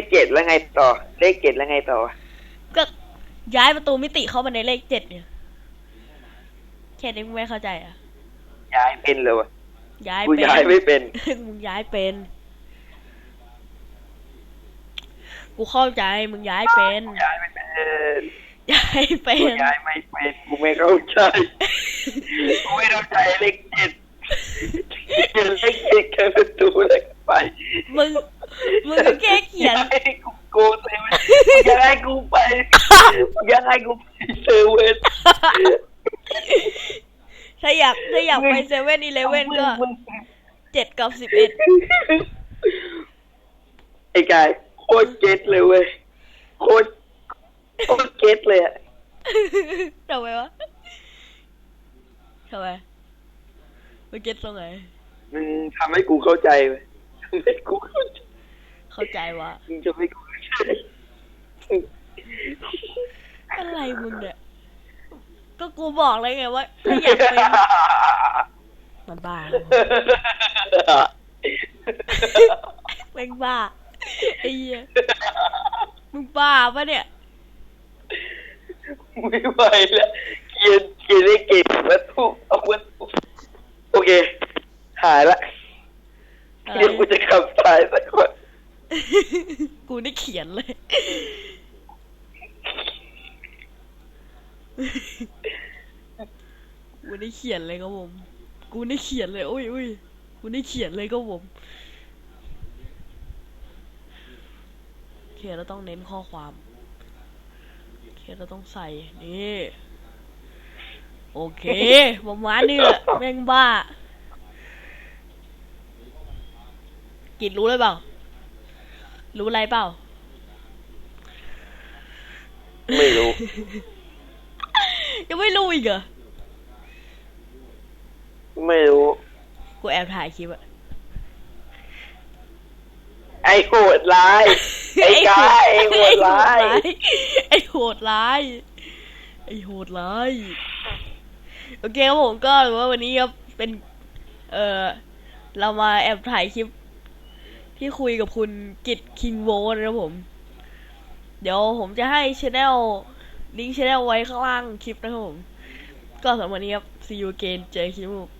ขเจ็ดแล้วไงต่อ เลขเจ็ดแล้วไงต่อ ก็ย้ายประตูมิติเข้ามาในเลขเจ็ดเนี่ยแค่นี้มึงไม่เข้าใจเหรอะ ย้ายเป็นเลยวะย้ายกูเป็นย้ายไม่เป็นมึงย้ายเป็น กูเข้าใจมึงย้ายเป็นย้ายไม่เป็นย้ายเป็กูนย้ายไม่เป็นกูไม่เข้าใจกูไม่เข้าใจเลขเจ็ดเขียนเลขเจ็ดแค่ประตูเลยไป มึง มึงก็แค่ เขียนอากให้กูโกเซเว่นอยังให้กูไปอยังให้กูไปเซเว่นถ้าอยากถ้าอยากไปเซเว่นอีเลเว่นก็มึงเจ็ดกับสิบเอ็ดไอ้กายโคตรเก็ตเลยเว้ยโคตรโคตรเก็ตเลยอะทำไมวะทำไมไปเก็ตตรงไหนมึงทำให้กูเข้าใจเว้ยทำให้กูเข้าใจ เข้าใจวะมึงจะไม่กูเข้าใจอะไรมึงเนี่ย ก็กูบอกเลยไงว่าถ้าอยากเป็นมันบ้าแม่งบ้าไอ้เหี้ยมึงบ้าปะเนี่ยไม่ไหวแล้วเขียนเขียนได้เก่งวัตถุเอาวัตถุโอเค หายละอะไรเดี๋ยวกูจะขับสายสักคน กูได้เขียนเลย กูได้เขียนเลยครับผม กูได้เขียนเลยอุ้ยอุ้ยกูได้เขียนเลยครับผมโอเคเราต้องเน้นข้อความโอเคเราต้องใส่ นี่ โอเคประมาณนี้แหละแม่งบ้า กิดรู้เลยเปล่า รู้อะไรเปล่า ไม่รู้ ยังไม่รู้อีกเหรอ ไม่รู้ กูแอบถ่ายคลิปอะไอ้โหดร้าย ไอ้กายไอ้โหดร้ายไอ้โหดร้ายไอ้โหดร้ายโอเคครับผมก็หรือว่าวันนี้ครับเป็น เออเรามาแอบถ่ายคลิป ที่คุยกับคุณกิตคิงโวนะครับผม เดี๋ยวผมจะให้ชแนลลิงก์ชแนลไว้ข้างล่างคลิปนะครับผม ก็สำหรับวันนี้ครับ see you again เจอคลิปครับผม